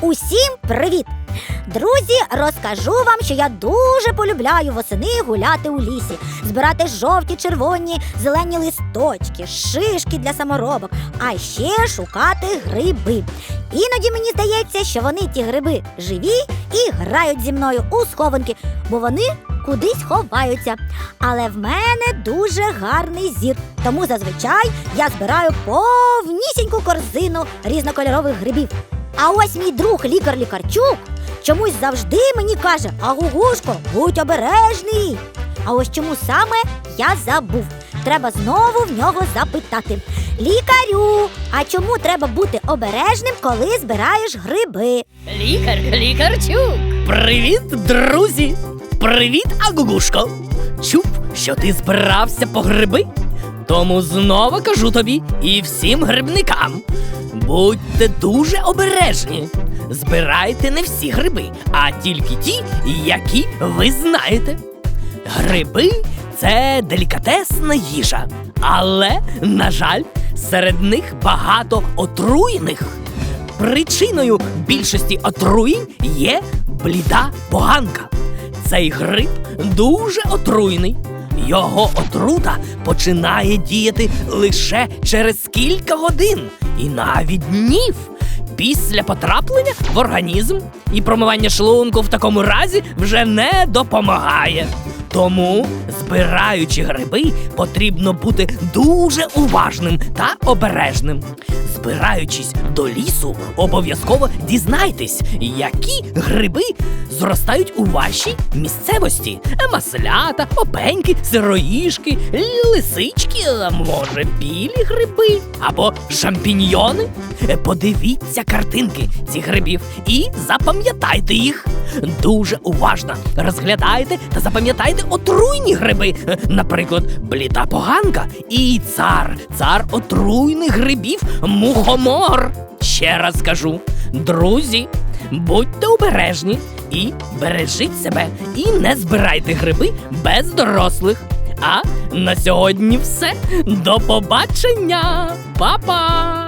Усім привіт! Друзі, розкажу вам, що я дуже полюбляю восени гуляти у лісі, збирати жовті, червоні, зелені листочки, шишки для саморобок, а ще шукати гриби. Іноді мені здається, що вони ті гриби живі і грають зі мною у схованки, бо вони кудись ховаються. Але в мене дуже гарний зір, тому зазвичай я збираю повнісіньку корзину різнокольорових грибів. А ось мій друг лікар Лікарчук чомусь завжди мені каже: Агугушко, будь обережний. А ось чому саме я забув. Треба знову в нього запитати. Лікарю, а чому треба бути обережним, коли збираєш гриби? Лікар, лікарчук. Привіт, друзі! Привіт, Агугушко! Чув, що ти збирався по гриби? Тому знову кажу тобі і всім грибникам. Будьте дуже обережні. Збирайте не всі гриби, а тільки ті, які ви знаєте. Гриби це делікатесна їжа, але, на жаль, серед них багато отруєних. Причиною більшості отруєнь є бліда поганка. Цей гриб дуже отруйний. Його отрута починає діяти лише через кілька годин і навіть днів після потраплення в організм. І промивання шлунку в такому разі вже не допомагає. Тому, збираючи гриби, потрібно бути дуже уважним та обережним. Збираючись до лісу, обов'язково дізнайтесь, які гриби зростають у вашій місцевості. Маслята, опеньки, сироїшки, лисички, може, білі гриби або шампіньйони. Подивіться картинки цих грибів і запам'ятайте їх. Дуже уважно розглядайте та запам'ятайте отруйні гриби. Е, Наприклад, бліда поганка і цар, цар отруйних грибів мухомор. Ще раз кажу, друзі, будьте обережні і бережіть себе, і не збирайте гриби без дорослих. А на сьогодні все. До побачення, Па-па!